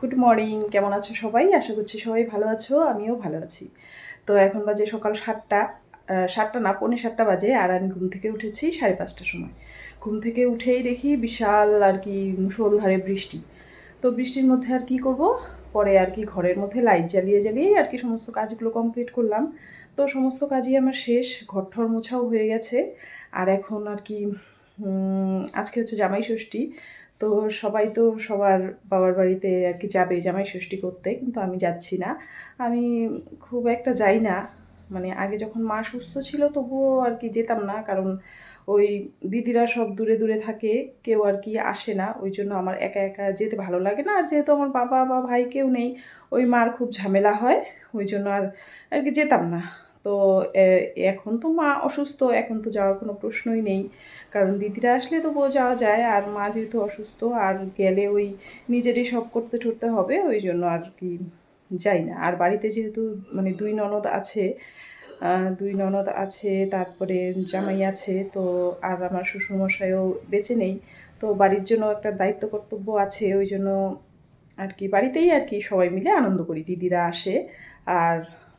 Good morning কেমন আছো সবাই? আশা করছি সবাই ভালো আছো, আমিও ভালো আছি। তো এখন বাজে সকাল সাতটা সাতটা না, পৌনে সাতটা বাজে, আর আমি ঘুম থেকে উঠেছি সাড়ে পাঁচটার সময়। ঘুম থেকে উঠেই দেখি বিশাল আর কি মুষলধারে বৃষ্টি। তো বৃষ্টির মধ্যে আর কি করব? পরে আর কি ঘরের মধ্যে লাইট জ্বালিয়ে জ্বালিয়ে আর কি সমস্ত কাজগুলো কমপ্লিট করলাম। তো সমস্ত কাজই আমার শেষ, ঘরঠর মোছাও হয়ে গেছে। আর এখন আর কি আজকে হচ্ছে জামাই ষষ্ঠী। তো সবাই তো সবার বাবার বাড়িতে আর কি যাবে জামাই ষষ্ঠী করতে, কিন্তু আমি যাচ্ছি না। আমি খুব একটা যাই না। মানে আগে যখন মা সুস্থ ছিল তবুও আর কি যেতাম না, কারণ ওই দিদিরা সব দূরে দূরে থাকে, কেউ আর কি আসে না। ওই জন্য আমার একা একা যেতে ভালো লাগে না। আর যেহেতু আমার বাবা বা ভাই কেউ নেই, ওই মার খুব ঝামেলা হয়, ওই জন্য আর আর কি যেতাম না। তো এখন তো মা অসুস্থ, এখন তো যাওয়ার কোনো প্রশ্নই নেই। কারণ দিদিরা আসলে তো যাওয়া যায়, আর মা যেহেতু অসুস্থ, আর গেলে ওই নিজেরই সব করতে ঠরতে হবে, ওই জন্য আর কি যাই না। আর বাড়িতে যেহেতু মানে দুই ননদ আছে দুই ননদ আছে, তারপরে জামাই আছে, তো আর আমার শ্বশুরমশাইও বেঁচে নেই, তো বাড়ির জন্য একটা দায়িত্ব কর্তব্য আছে, ওই জন্য আর কি বাড়িতেই আর কি সবাই মিলে আনন্দ করি, দিদিরা আসে, আর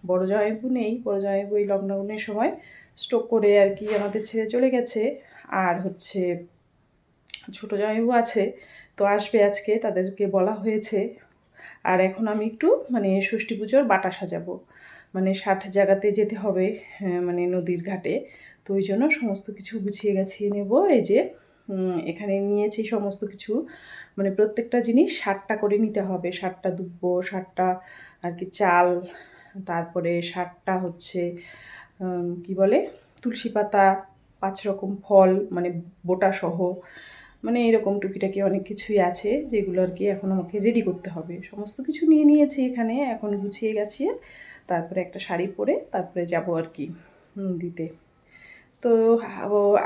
বড় জামাইবু নেই বড় জামাইবু এই লকডাউনের সময় স্ট্রোক করে আর কি আমাদের ছেড়ে চলে গেছে। আর হচ্ছে ছোটো জামাইবু আছে তো আসবে আজকে তাদেরকে বলা হয়েছে। আর এখন আমি একটু মানে ষষ্ঠী পুজোর বাটা সাজাবো। মানে ষাট জায়গাতে যেতে হবে হ্যাঁ, মানে নদীর ঘাটে। তো ওই জন্য সমস্ত কিছু গুছিয়ে গাছিয়ে নেব। এই যে এখানে নিয়েছি সমস্ত কিছু। মানে প্রত্যেকটা জিনিস ষাটটা করে নিতে হবে। ষাটটা দুব্বো ষাটটা আর কি চাল তারপরে ষাটটা হচ্ছে কি বলে? তুলসী পাতা, পাঁচ রকম ফল মানে বোটা সহ মানে এরকম টুকিটাকি অনেক কিছুই আছে যেগুলো আর কি এখন আমাকে রেডি করতে হবে। সমস্ত কিছু নিয়ে নিয়েছি এখানে, এখন গুছিয়ে গেছিয়ে তারপরে একটা শাড়ি পরে তারপরে যাব আর কি দিতে। তো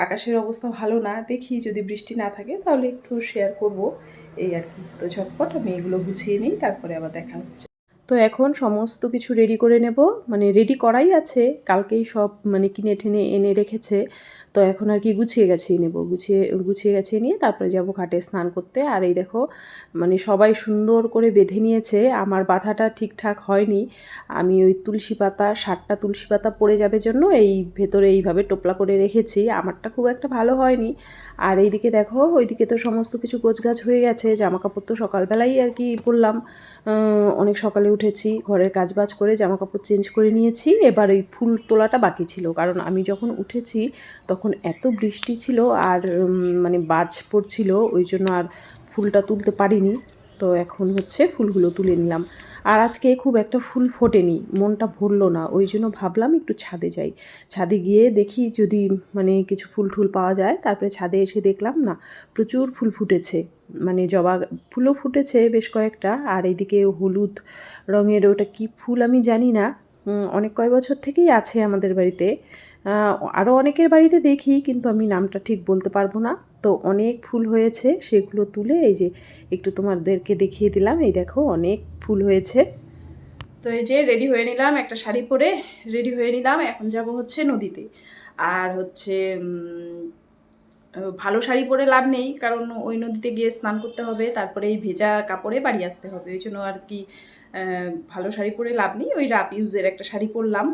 আকাশের অবস্থা ভালো না, দেখি যদি বৃষ্টি না থাকে তাহলে একটু শেয়ার করব। এই আর কি, তো ঝটপট আমি এগুলো গুছিয়ে নিই, তারপরে আবার দেখা হচ্ছে। তো এখন সমস্ত কিছু রেডি করে নেব। মানে রেডি করাই আছে। কালকেই সব মানে কিনে ঠেনে এনে রেখেছে। তো এখন আর কি গুছিয়ে গেছিয়ে নেব। গুছিয়ে গুছিয়ে গেছিয়ে নিয়ে তারপরে যাব ঘাটে স্নান করতে। আর এই দেখো মানে সবাই সুন্দর করে বেঁধে নিয়েছে। আমার বাঁধাটা ঠিকঠাক হয়নি। আমি ওই তুলসী পাতা ষাটটা তুলসী পাতা পড়ে যাবে জন্য এই ভেতরে এইভাবে টোপলা করে রেখেছি। আমারটা খুব একটা ভালো হয়নি। আর এইদিকে দেখো ওইদিকে তো সমস্ত কিছু গোছগাছ হয়ে গেছে। জামা কাপড় তো সকালবেলাই আর কি আহ, অনেক সকালে উঠেছি ঘরের কাজবাজ করে জামা কাপড় চেঞ্জ করে নিয়েছি। এবার ওই ফুল তোলাটা বাকি ছিল। কারণ আমি যখন উঠেছি তখন এত বৃষ্টি ছিল আর মানে বাজ পড়ছিল, ওই জন্য আর ফুলটা তুলতে পারিনি। তো এখন হচ্ছে ফুলগুলো তুলে নিলাম। আর আজকে খুব একটা ফুল ফোটেনি, মনটা ভরলো না। ওই জন্য ভাবলাম একটু ছাদে যাই। ছাদে গিয়ে দেখি যদি মানে কিছু ফুল টুল পাওয়া যায়, তারপরে ছাদে এসে দেখলাম না, প্রচুর ফুল ফুটেছে। মানে জবা ফুলও ফুটেছে বেশ কয়েকটা, আর এইদিকে হলুদ রঙের ওটা কি ফুল আমি জানি না। অনেক কয় বছর থেকেই আছে আমাদের বাড়িতে। আরও অনেকের বাড়িতে দেখি, কিন্তু আমি নামটা ঠিক বলতে পারব না। তো অনেক ফুল হয়েছে, সেগুলো তুলে এই যে একটু তোমাদেরকে দেখিয়ে দিলাম। এই দেখো, অনেক ফুল হয়েছে। তো এই যে রেডি হয়ে নিলাম একটা শাড়ি পরে, রেডি হয়ে নিলাম। এখন যাব হচ্ছে নদীতে। আর হচ্ছে ভালো শাড়ি পরে লাভ নেই, কারণ ওই নদীতে গিয়ে স্নান করতে হবে, তারপরে এই ভেজা কাপড়ে বাড়ি আসতে হবে। ওই জন্য আর কি ভালো শাড়ি পরে লাভ নেই। ওই রাপ ইউজের একটা শাড়ি পরলাম।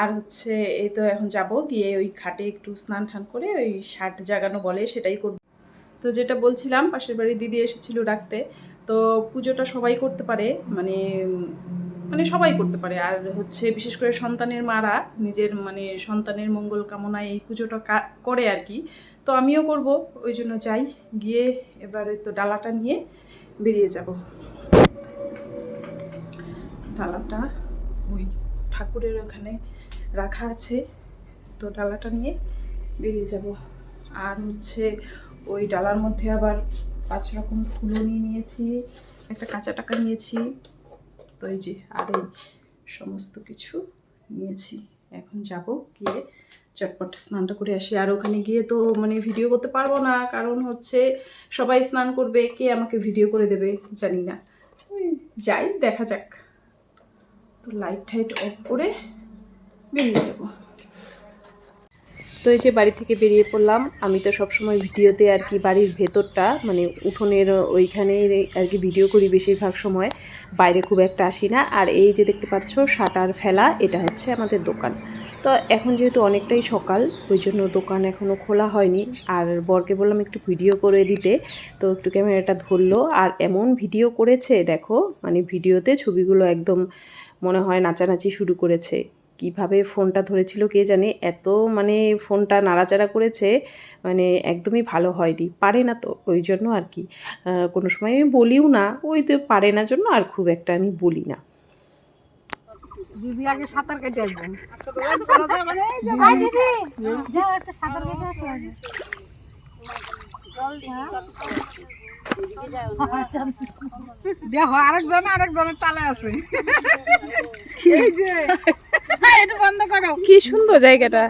আর হচ্ছে, এই তো এখন যাব গিয়ে ওই ঘাটে একটু স্নান টান করে ওই শার্ট জাগানো বলে সেটাই করব। তো যেটা বলছিলাম, পাশের বাড়ির দিদি এসেছিল ডাকতে। তো পুজোটা সবাই করতে পারে মানে মানে সবাই করতে পারে। আর হচ্ছে, বিশেষ করে সন্তানের মারা, নিজের মানে সন্তানের মঙ্গল কামনায় এই পুজোটা করে আর কি। তো আমিও করব, ওই জন্য যাই। গিয়ে এবারে তো ডালাটা নিয়ে বেরিয়ে যাব। ডালাটা ওই ঠাকুরের ওখানে রাখা আছে। তো ডালাটা নিয়ে বেরিয়ে যাব। আর হচ্ছে ওই ডালার মধ্যে আবার পাঁচ রকম ফুলও নিয়ে নিয়েছি, একটা কাঁচা টাকা নিয়েছি। তো এই যে আর এই সমস্ত কিছু নিয়েছি। এখন যাব গিয়ে চটপট স্নানটা করে আসি। আর ওখানে গিয়ে তো মানে ভিডিও করতে পারব না, কারণ হচ্ছে সবাই স্নান করবে, কে আমাকে ভিডিও করে দেবে জানি না। যাই, দেখা যাক। তো লাইট টাইট অফ করে বেরিয়ে যাব। তো এই যে বাড়ি থেকে বেরিয়ে পড়লাম, আমি তো সবসময় ভিডিওতে আর কি বাড়ির ভেতরটা মানে উঠোনের ওইখানে আর কি ভিডিও করি বেশিরভাগ সময়, বাইরে খুব একটা আসি না। আর এই যে দেখতে পাচ্ছ, শাটার ফেলা, এটা হচ্ছে আমাদের দোকান। তো এখন যেহেতু অনেকটাই সকাল, ওই জন্য দোকান এখনও খোলা হয়নি। আর বরকে বললাম একটু ভিডিও করে দিতে, তো একটু ক্যামেরাটা ধরলো। আর এমন ভিডিও করেছে, দেখো মানে ভিডিওতে ছবিগুলো একদম মনে হয় নাচানাচি শুরু করেছে। কীভাবে ফোনটা ধরেছিল কে জানে? এত মানে ফোনটা নাড়াচাড়া করেছে মানে একদমই ভালো হয়নি। পারে না তো ওই জন্য আর কি। কোনো সময় আমি বলিও না ওই তো পারে না জন্য আর খুব একটা আমি বলি না। দিদি আগে সাঁতার কেটে আসবেন। দেখো আরেকজন আরেকজনের তালে আছে। এই যে। এটা বন্ধ করো। কি সুন্দর জায়গাটা।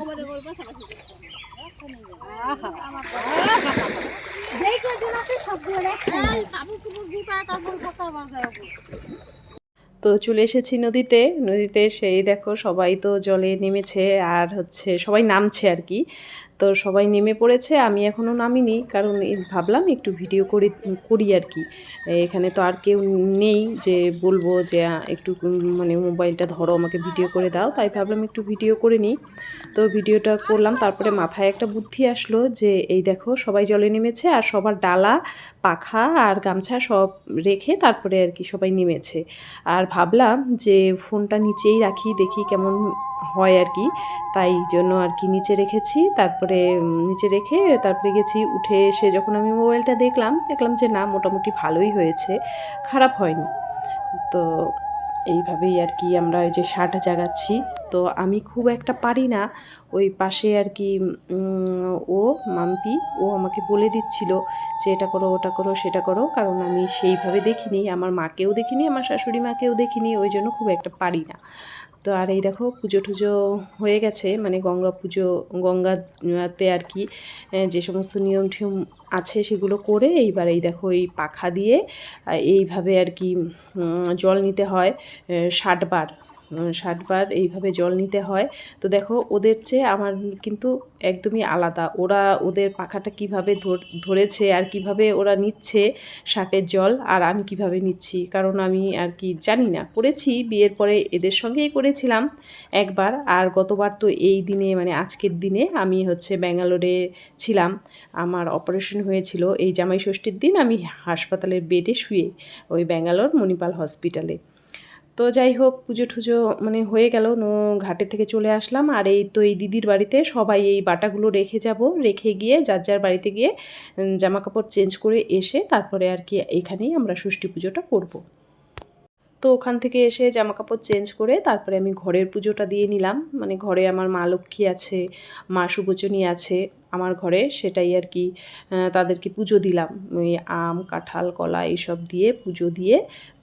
তো চলে এসেছি নদীতে। নদীতে সেই দেখো সবাই তো জলে নেমেছে আর হচ্ছে সবাই নামছে আর কি। তো সবাই নেমে পড়েছে, আমি এখনও নামিনি, কারণ ভাবলাম একটু ভিডিও করে, করি আর কি। এখানে তো আর কেউ নেই যে বলব যে একটু মানে মোবাইলটা ধরো, আমাকে ভিডিও করে দাও, তাই ভাবলাম একটু ভিডিও করে নিই। তো ভিডিওটা করলাম, তারপরে মাথায় একটা বুদ্ধি আসলো যে, এই দেখো, সবাই জলে নেমেছে, আর সবার ডালা, পাখা আর গামছা সব রেখে তারপরে আর কি সবাই নেমেছে। আর ভাবলাম যে, ফোনটা নিচেই রাখি, দেখি কেমন হয় আর কি। তাই জন্য আর কি নিচে রেখেছি। তারপরে নিচে রেখে তারপরে গেছি উঠে এসে যখন আমি মোবাইলটা দেখলাম দেখলাম যে না, মোটামুটি ভালোই হয়েছে। খারাপ হয়নি। তো এইভাবেই আর কি আমরা ওই যে শার্ট জাগাচ্ছি। তো আমি খুব একটা পারি না। ওই পাশে আর কি ও, মাম্পি, ও আমাকে বলে দিচ্ছিল যে এটা করো, ওটা করো, সেটা করো। কারণ আমি সেইভাবে দেখিনি। আমার মাকেও দেখিনি, আমার শাশুড়ি মাকেও দেখিনি। ওই জন্য খুব একটা পারি না। তো আর এই দেখো পুজো টুজো হয়ে গেছে মানে গঙ্গা পুজো গঙ্গাতে আর কি যে সমস্ত নিয়ম ঠিয়ম আছে সেগুলো করে এইবার এই দেখো এই পাখা দিয়ে এইভাবে আর কি জল নিতে হয় ষাটবার। ষাটবার এইভাবে জল নিতে হয়। তো দেখো, ওদের চেয়ে আমার কিন্তু একদমই আলাদা। ওরা ওদের পাখাটা কীভাবে ধরেছে আর কীভাবে ওরা নিচ্ছে শাকের জল আর আমি কীভাবে নিচ্ছি? কারণ আমি আর কি জানি না। করেছি, বিয়ের পরে এদের সঙ্গেই করেছিলাম একবার। আর গতবার তো এই দিনে মানে আজকের দিনে আমি হচ্ছে ব্যাঙ্গালোরে ছিলাম। আমার অপারেশন হয়েছিল এই জামাই ষষ্ঠীর দিন আমি হাসপাতালের বেডে শুয়ে ওই ব্যাঙ্গালোর মণিপাল হসপিটালে। তো যাই হোক পুজো টুজো মানে হয়ে গেল। ঘাটে থেকে চলে আসলাম। আর এই তো এই দিদির বাড়িতে সবাই এই বাটাগুলো রেখে যাব। রেখে গিয়ে যার যার বাড়িতে গিয়ে জামা কাপড় চেঞ্জ করে এসে তারপরে আর কি এখানেই আমরা ষষ্ঠী পুজোটা করব। তো ওখান থেকে এসে জামা কাপড় চেঞ্জ করে তারপরে আমি ঘরের পুজোটা দিয়ে নিলাম। মানে ঘরে আমার মা লক্ষ্মী আছে, মা সুবচনী আছে, আমার ঘরে সেটাই আর কি তাদেরকে পুজো দিলাম। ওই আম, কাঁঠাল, কলা এইসব দিয়ে পুজো দিয়ে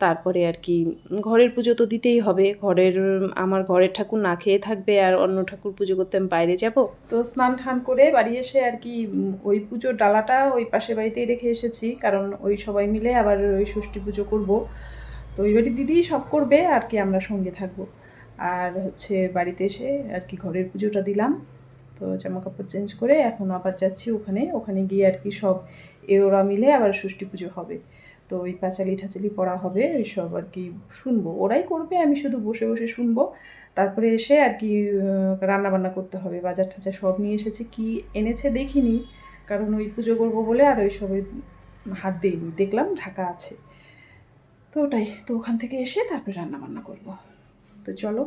তারপরে আর কি, ঘরের পুজো তো দিতেই হবে। ঘরের, আমার ঘরের ঠাকুর না খেয়ে থাকবে আর অন্য ঠাকুর পুজো করতে আমি বাইরে যাব। তো স্নান টান করে বাড়ি এসে আর কি, ওই পুজোর ডালাটা ওই পাশের বাড়িতেই রেখে এসেছি। কারণ ওই সবাই মিলে আবার ওই ষষ্ঠী পুজো করব। তো ওই বাড়ির দিদি সব করবে আর কি, আমরা সঙ্গে থাকব। আর হচ্ছে বাড়িতে এসে আর কি ঘরের পুজোটা দিলাম। তো জামা কাপড় চেঞ্জ করে এখন আবার যাচ্ছি ওখানে। ওখানে গিয়ে আর কি সব এ ওরা মিলে আবার ষষ্ঠী পুজো হবে। তো ওই পাঁচালি ঠাচালি পড়া হবে সব আর কি শুনব। ওরাই করবে, আমি শুধু বসে বসে শুনব। তারপরে এসে আর কি রান্না বান্না করতে হবে। বাজার ঠাচা সব নিয়ে এসেছে। কি এনেছে দেখিনি, কারণ ওই পুজো করব বলে আর ওই সবে হাত দিইনি। দেখলাম ঢাকা আছে। তো ওটাই, তো ওখান থেকে এসে তারপরে রান্না বান্না করব। তো চলো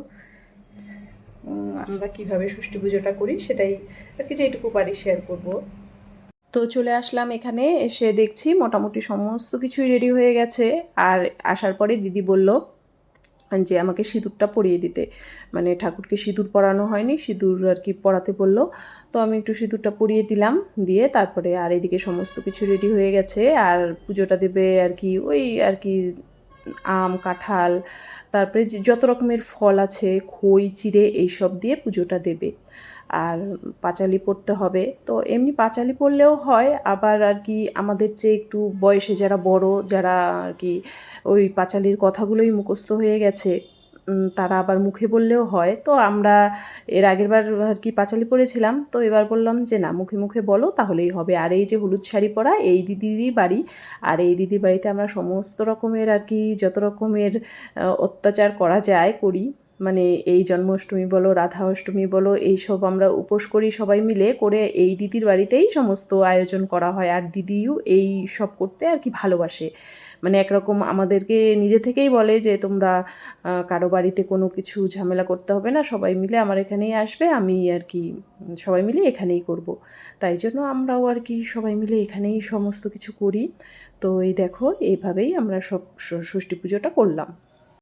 আমরা কীভাবে ষষ্ঠী পুজোটা করি সেটাই আর কি যেটুকু পারি শেয়ার করব। তো চলে আসলাম এখানে, এসে দেখছি মোটামুটি সমস্ত কিছুই রেডি হয়ে গেছে। আর আসার পরে দিদি বলল যে আমাকে সিঁদুরটা পরিয়ে দিতে। মানে ঠাকুরকে সিঁদুর পরানো হয়নি, সিঁদুর আর কি পরাতে বলল। তো আমি একটু সিঁদুরটা পরিয়ে দিলাম, দিয়ে তারপরে আর এদিকে সমস্ত কিছু রেডি হয়ে গেছে। আর পুজোটা দেবে আর কি ওই আর কি আম, কাঁঠাল, তারপরে যত রকমের ফল আছে, খই, চিড়ে এইসব দিয়ে পুজোটা দেবে। আর পাঁচালি পড়তে হবে। তো এমনি পাঁচালি পড়লেও হয়, আবার আর কি আমাদের চেয়ে একটু বয়সে যারা বড়, যারা আর কি ওই পাঁচালির কথাগুলোই মুখস্থ হয়ে গেছে তারা আবার মুখে বললেও হয়। তো আমরা এর আগের বার আর কি পাঁচালি পরেছিলাম তো এবার বললাম যে, না, মুখে মুখে বলো, তাহলেই হবে। আর এই যে হলুদ শাড়ি পরা এই দিদিরই বাড়ি। আর এই দিদির বাড়িতে আমরা সমস্ত রকমের আর কি যত রকমের অত্যাচার করা যায় করি। মানে এই জন্মাষ্টমী বলো রাধা অষ্টমী বলো, এইসব আমরা উপোস করি সবাই মিলে করে এই দিদির বাড়িতেই সমস্ত আয়োজন করা হয়। আর দিদিও এই সব করতে আর কি ভালোবাসে। মানে একরকম আমাদেরকে নিজে থেকেই বলে যে, তোমরা কারও বাড়িতে কোনো কিছু ঝামেলা করতে হবে না, সবাই মিলে আমার এখানেই আসবে, আমি আর কি সবাই মিলে এখানেই করব। তাই জন্য আমরাও আর কি সবাই মিলে এখানেই সমস্ত কিছু করি। তো এই দেখো এইভাবেই আমরা সব ষষ্ঠী পুজোটা করলাম।